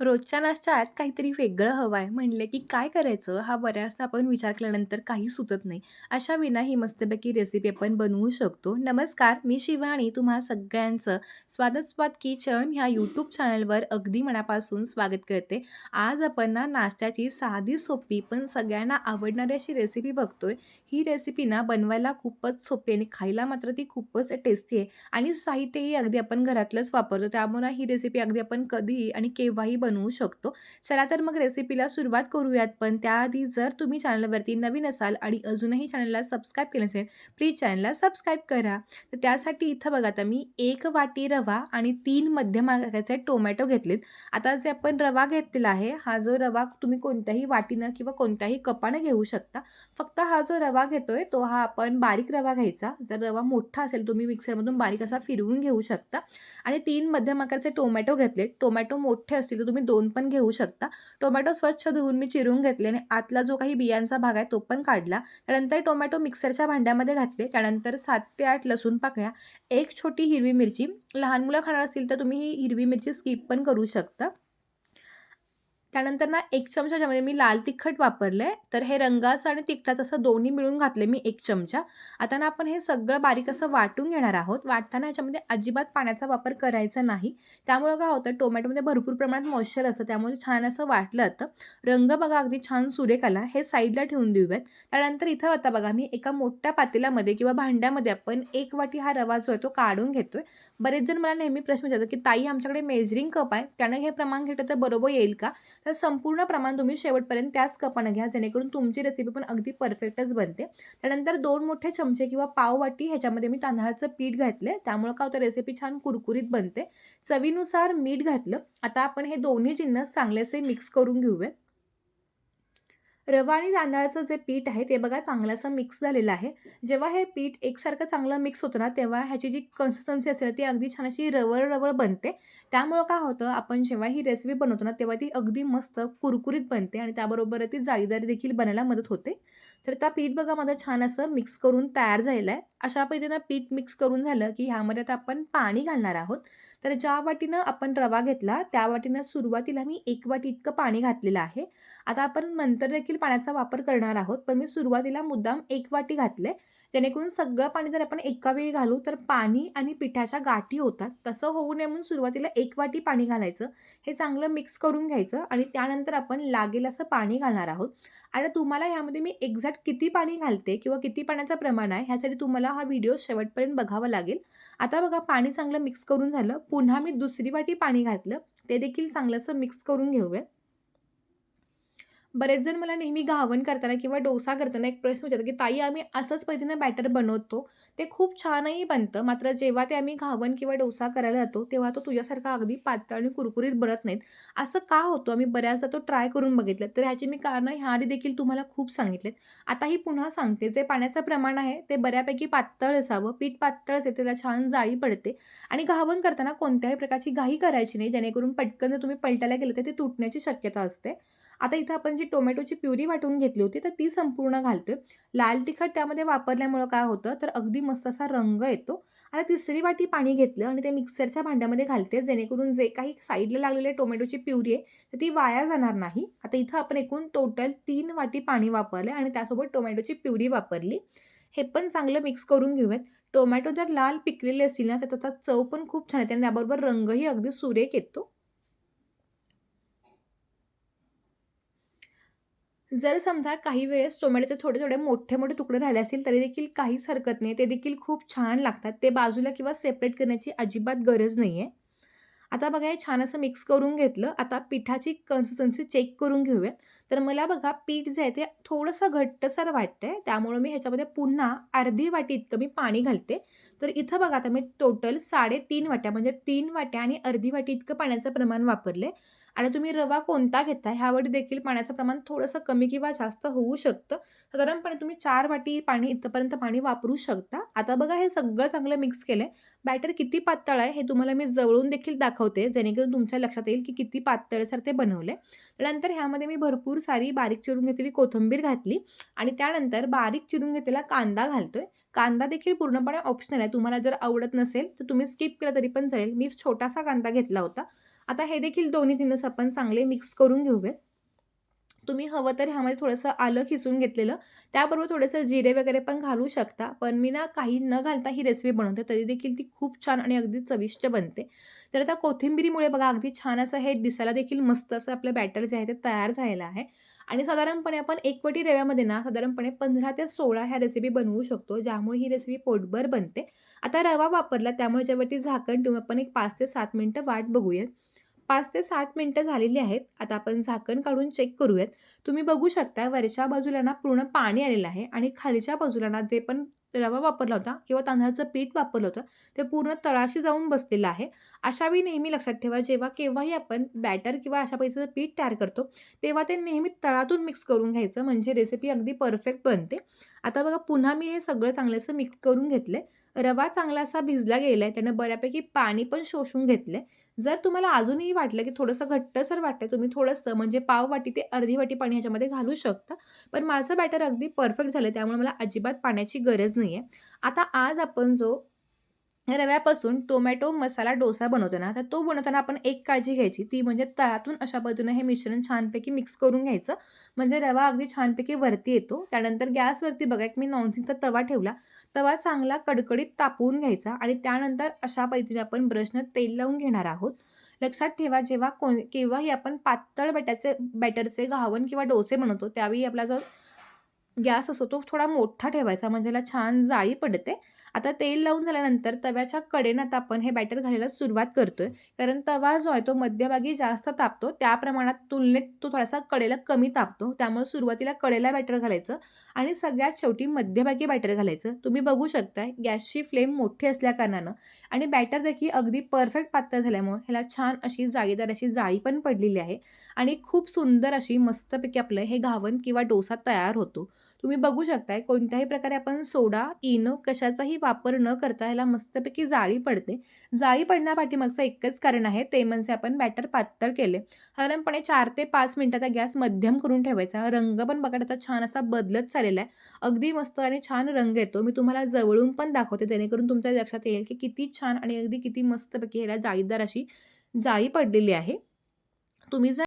रोजच्या नाश्त्यात काहीतरी वेगळं हवं आहे म्हणलं की काय करायचं हा बऱ्याचदा आपण विचार केल्यानंतर काही सुचत नाही. अशा विना ही मस्तपैकी रेसिपी आपण बनवू शकतो. नमस्कार, मी शिवानी तुम्हा सगळ्यांचं स्वादस्वाद किचन ह्या यूट्यूब चॅनलवर अगदी मनापासून स्वागत करते. आज आपण ना नाश्त्याची साधी सोपी पण सगळ्यांना आवडणारी अशी रेसिपी बघतोय. ही रेसिपी ना बनवायला खूपच सोपी आहे आणि खायला मात्र ती खूपच टेस्टी आहे आणि साहित्यही अगदी आपण घरातलंच वापरतो. त्यामुळे ही रेसिपी अगदी आपण कधीही आणि केव्हाही बनवू शकतो. चला तर मग रेसिपीला सुरुवात करूयात. पण त्याआधी जर तुम्ही चॅनलवरती नवीन असाल आणि अजूनही चॅनलला सबस्क्राईब केलं नसेल, प्लीज चॅनलला सबस्क्राईब करा. तर त्यासाठी इथं बघा आता मी एक वाटी रवा आणि तीन मध्यम आकाराचे टोमॅटो घेतलेत. आता जे आपण रवा घेतलेला आहे, हा जो रवा तुम्ही कोणत्याही वाटीनं किंवा कोणत्याही कपानं घेऊ शकता. फक्त हा जो रवा घेतोय, तो हा आपण बारीक रवा घ्यायचा. जर रवा मोठा असेल, तुम्ही मिक्सरमधून बारीक असा फिरवून घेऊ शकता आणि तीन मध्यम आकाराचे टोमॅटो घेतले. टोमॅटो मोठे असतील तर तुम्ही दोन पण घेऊ शकता. टोमॅटो स्वच्छ धुवून मी चिरून घेतले आणि आतला जो काही बियांचा भाग आहे तो पण काढला. त्यानंतर टोमॅटो मिक्सरच्या भांड्यामध्ये घातले. त्यानंतर सात ते आठ लसूण पाकळ्या, एक छोटी हिरवी मिरची. लहान मुलं खाणार असतील तर तुम्ही ही हिरवी मिरची स्किप पण करू शकता. त्यानंतर ना एक चमचा ज्यामध्ये मी लाल तिखट वापरलं आहे. तर हे रंगाचं आणि तिखटाचं असं दोन्ही मिळून घातले मी एक चमचा. आता ना आपण हे सगळं बारीक असं वाटून घेणार आहोत. वाटताना ह्याच्यामध्ये अजिबात पाण्याचा वापर करायचा नाही. त्यामुळं काय होतं टोमॅटोमध्ये भरपूर प्रमाणात मॉइश्चर असतं. त्यामुळे छान असं वाटलं जातं. रंग बघा अगदी छान सुरेख आला. हे साईडला ठेवून देऊयात. त्यानंतर इथं आता बघा मी एका मोठ्या पातेल्यामध्ये किंवा भांड्यामध्ये आपण एक वाटी हा रवा जो आहे तो काढून घेतोय. बरेच जण मला नेहमी प्रश्न विचारतात, की "ताई आमच्याकडे मेजरिंग कप आहे. त्यानं हे प्रमाण घेतलं तर बरोबर येईल का?" तर संपूर्ण प्रमाण तुम्ही शेवटपर्यंत त्याच कपानं घ्या. जेणेकरून तुमची रेसिपी पण अगदी परफेक्टच बनते. त्यानंतर दोन मोठे चमचे किंवा पाव वाटी ह्याच्यामध्ये मी तांदळाचं पीठ घातलंय. त्यामुळं काय होतं रेसिपी छान कुरकुरीत बनते. चवीनुसार मीठ घातलं. आता आपण हे दोन्ही जिन्नस चांगले असे मिक्स करून घेऊया रवा आणि तांदळाचं जे पीठ आहे ते बघा चांगलं असं मिक्स झालेलं आहे. जेव्हा हे पीठ एकसारखं चांगलं मिक्स होतं ना, तेव्हा ह्याची जी कन्सिस्टन्सी असेल ती अगदी छान अशी रवळ-रवळ बनते. त्यामुळं काय होतं आपण जेव्हा ही रेसिपी बनवतो ना, तेव्हा ती अगदी मस्त कुरकुरीत बनते आणि त्याबरोबर ती जाळीदारी देखील बनायला मदत होते. तर त्या पीठ बघा माझं छान असं मिक्स करून तयार झालेलं आहे. अशा पद्धतीनं पीठ मिक्स करून झालं, की ह्यामध्ये आता आपण पाणी घालणार आहोत. तर ज्या वाटीनं आपण रवा घेतला, त्या वाटीनं सुरुवातीला मी एक वाटी इतकं पाणी घातलेलं आहे. आता आपण नंतर देखील पाण्याचा वापर करणार आहोत. पण मी सुरुवातीला मुद्दाम एक वाटी घातले. जेणेकरून सगळं पाणी जर आपण एका वेळी घालू तर पाणी आणि पिठाच्या गाठी होतात. तसं होऊ नये म्हणून सुरुवातीला एक वाटी पाणी घालायचं. हे चांगलं मिक्स करून घ्यायचं आणि त्यानंतर आपण लागेल असं पाणी घालणार आहोत. आणि तुम्हाला ह्यामध्ये मी एक्झॅक्ट किती पाणी घालते किंवा किती पाण्याचं प्रमाण आहे ह्यासाठी तुम्हाला हा व्हिडिओ शेवटपर्यंत बघावा लागेल. आता बघा पाणी चांगलं मिक्स करून झालं. पुन्हा मी दुसरी वाटी पाणी घातलं. ते देखील चांगलं असं मिक्स करून घेऊया बरेच जण मला नेहमी घावन करताना किंवा डोसा करताना एक प्रश्न विचारतो की "ताई आम्ही असंच पद्धतीनं बॅटर बनवतो. ते खूप छानही बनतं. मात्र जेव्हा ते आम्ही घावन किंवा डोसा करायला जातो, तेव्हा तो तुझ्यासारखा अगदी पातळ आणि कुरकुरीत बनत नाहीत." असं का होतं? आम्ही बऱ्याचदा तो ट्राय करून बघितलं. तर ह्याची मी कारणं ह्याआधी देखील तुम्हाला खूप सांगितलेत. आताही पुन्हा सांगते, जे पाण्याचं प्रमाण आहे ते बऱ्यापैकी पातळ असावं. पीठ पातळच आहे, त्याला छान जाळी पडते आणि घावन करताना कोणत्याही प्रकारची घाई करायची नाही, जेणेकरून पटकन जर तुम्ही पलटायला गेलं तर ते तुटण्याची शक्यता असते. आता इथं आपण जी टोमॅटोची प्युरी वाटून घेतली होती, तर ती संपूर्ण घालतोय. लाल तिखट त्यामध्ये वापरल्यामुळं काय होतं, तर अगदी मस्त असा रंग येतो. आता तिसरी वाटी पाणी घेतलं आणि ते मिक्सरच्या भांड्यामध्ये घालते, जेणेकरून जे काही साईडला लागलेले टोमॅटोची प्युरी आहे, तर ती वाया जाणार नाही. आता इथं आपण एकूण टोटल तीन वाटी पाणी वापरले आणि त्यासोबत टोमॅटोची प्युरी वापरली. हे पण चांगलं मिक्स करून घेऊयात. टोमॅटो जर लाल पिकलेले असतील ना, तर त्याचा चव पण खूप छान येते आणि त्याबरोबर रंगही अगदी सुरेख येतो. जर समजा काही वेळेस टोमॅटोचे थोडे-थोडे, मोठे-मोठे तुकडे राहिले असतील, तरी देखील काहीच हरकत नाही. ते देखील खूप छान लागतात. ते बाजूला किंवा सेपरेट करण्याची अजिबात गरज नाही आहे. आता बघा हे छान असं मिक्स करून घेतलं. आता पिठाची कन्सिस्टन्सी चेक करून घेऊयात. तर मला बघा पीठ जे आहे ते थोडंसं घट्टसर वाटतंय. त्यामुळं मी ह्याच्यामध्ये पुन्हा अर्धी वाटी इतकं मी पाणी घालते. तर इथं बघा आता मी टोटल 3.5 वाट्या म्हणजे तीन वाट्या आणि अर्धी वाटी इतकं पाण्याचं प्रमाण वापरले. आणि तुम्ही रवा कोणता घेता ह्यावर देखील पाण्याचं प्रमाण थोडंसं कमी किंवा जास्त होऊ शकतं. साधारणपणे तुम्ही चार वाटी पाणी इथंपर्यंत पाणी वापरू शकता. आता बघा हे सगळं चांगलं मिक्स केलं आहे बॅटर किती पातळ आहे हे तुम्हाला मी जवळून देखील दाखवते, जेणेकरून तुमच्या लक्षात येईल की किती पातळसर ते बनवलंय. त्यानंतर ह्यामध्ये मी भरपूर सारी बारीक चिरून घेतलेली कोथिंबीर घातली आणि त्यानंतर बारीक चिरून घेतलेला कांदा घालतोय. कांदा देखील पूर्णपणे ऑप्शनल आहे. तुम्हाला जर आवडत नसेल तर तुम्ही स्किप केला तरी पण चालेल. मी छोटासा कांदा घेतला होता. आता हे देखील दोन्ही जिन्नस आपण चांगले मिक्स करून घेऊयात तुम्ही हवं तर ह्यामध्ये थोडंसं आलं खिसून घेतलेलं. त्याबरोबर थोडंसं जिरे वगैरे पण घालू शकता. पण मी ना काही न घालता ही रेसिपी बनवते. तरी देखील ती खूप छान आणि अगदी चविष्ट बनते. तर आता कोथिंबिरीमुळे बघा अगदी छान असं हे दिसायला देखील मस्त असं आपलं बॅटर जे आहे ते तयार झालेलं आहे. आणि साधारणपणे आपण एकवटी रव्यामध्ये ना साधारणपणे पंधरा ते सोळा ह्या रेसिपी बनवू शकतो ज्यामुळे ही रेसिपी पोटभर बनते. आता रवा वापरला त्यामुळे ज्यावरती झाकण ठेवून आपण एक पाच ते सात मिनटं वाट बघूयात. पाच ते सात मिनटं झालेली आहेत. आता आपण झाकण काढून चेक करूयात. तुम्ही बघू शकता वरच्या बाजूला ना पूर्ण पाणी आलेलं आहे आणि खालच्या बाजूला ना जे पण रवा वापरला होता किंवा तांदळाचं पीठ वापरलं होतं ते पूर्ण तळाशी जाऊन बसलेलं आहे. अशावेळी नेहमी लक्षात ठेवा जेव्हा केव्हाही आपण बॅटर किंवा अशा पद्धतीचं पीठ तयार करतो तेव्हा ते नेहमी तळातून मिक्स करून घ्यायचं. म्हणजे रेसिपी अगदी परफेक्ट बनते. आता बघा पुन्हा मी हे सगळं चांगलंसं मिक्स करून घेतलं रवा चांगला असा भिजला गेला आहे त्यानं बऱ्यापैकी पाणी पण शोषून घेतलं आहे जर तुम्हाला अजूनही वाटलं की थोडंसं घट्टसर वाटतं तुम्ही थोडंसं म्हणजे पाव वाटी ते अर्धी वाटी पाणी ह्याच्यामध्ये घालू शकता. पण माझं बॅटर अगदी परफेक्ट झालं त्यामुळे मला अजिबात पाण्याची गरज नाही आहे आता आज आपण जो रव्यापासून टोमॅटो मसाला डोसा बनवतो ना तर तो बनवताना आपण एक काळजी घ्यायची. ती म्हणजे तळातून अशा पद्धतीनं हे मिश्रण छानपैकी मिक्स करून घ्यायचं. म्हणजे रवा अगदी छानपैकी वरती येतो. त्यानंतर गॅसवरती बघा एक मी नॉनस्टिकचा तवा ठेवला. तवा चांगला कडकडीत तापवून घ्यायचा आणि त्यानंतर अशा पद्धतीने आपण ब्रशनं तेल लावून घेणार आहोत. लक्षात ठेवा जेव्हा कोण केव्हाही आपण पातळ बॅटाचे बॅटरचे घावन किंवा डोसे बनवतो त्यावेळी आपला जो गॅस असतो तो थोडा मोठा ठेवायचा. म्हणजे त्याला छान जाळी पडते. आता तेल लावून झाल्यानंतर तव्याच्या कडेनं आता आपण हे बॅटर घालायला सुरुवात करतोय. कारण तवा जो आहे तो मध्यभागी जास्त तापतो. त्या प्रमाणात तुलनेत तो थोडासा कडेला कमी तापतो. त्यामुळे सुरुवातीला कडेला बॅटर घालायचं आणि सगळ्यात शेवटी मध्यभागी बॅटर घालायचं. तुम्ही बघू शकता गॅसची फ्लेम मोठी असल्याकारणानं आणि बॅटर देखील अगदी परफेक्ट पातळ झाल्यामुळे ह्याला छान अशी जाळीदार अशी जाळी पण पडलेली आहे. आणि खूप सुंदर अशी मस्तपैकी आपलं हे घावन किंवा डोसा तयार होतो. तुम्ही बघू शकताय कोणत्याही प्रकारे आपण सोडा इनो कशाचाही वापर न करता ह्याला मस्तपैकी जाळी पडते. जाळी पडण्यापाठीमागचं एकच कारण आहे ते म्हणजे आपण बॅटर पातळ केले साधारणपणे चार ते पाच मिनिटाचा गॅस मध्यम करून ठेवायचा. रंग पण बघा छान असा बदलत चाललेला आहे. अगदी मस्त आणि छान रंग येतो. मी तुम्हाला जवळून पण दाखवते जेणेकरून तुमच्या लक्षात येईल की किती छान आणि अगदी किती मस्तपैकी ह्याला जाळीदार अशी जाळी पडलेली आहे. तुम्ही जर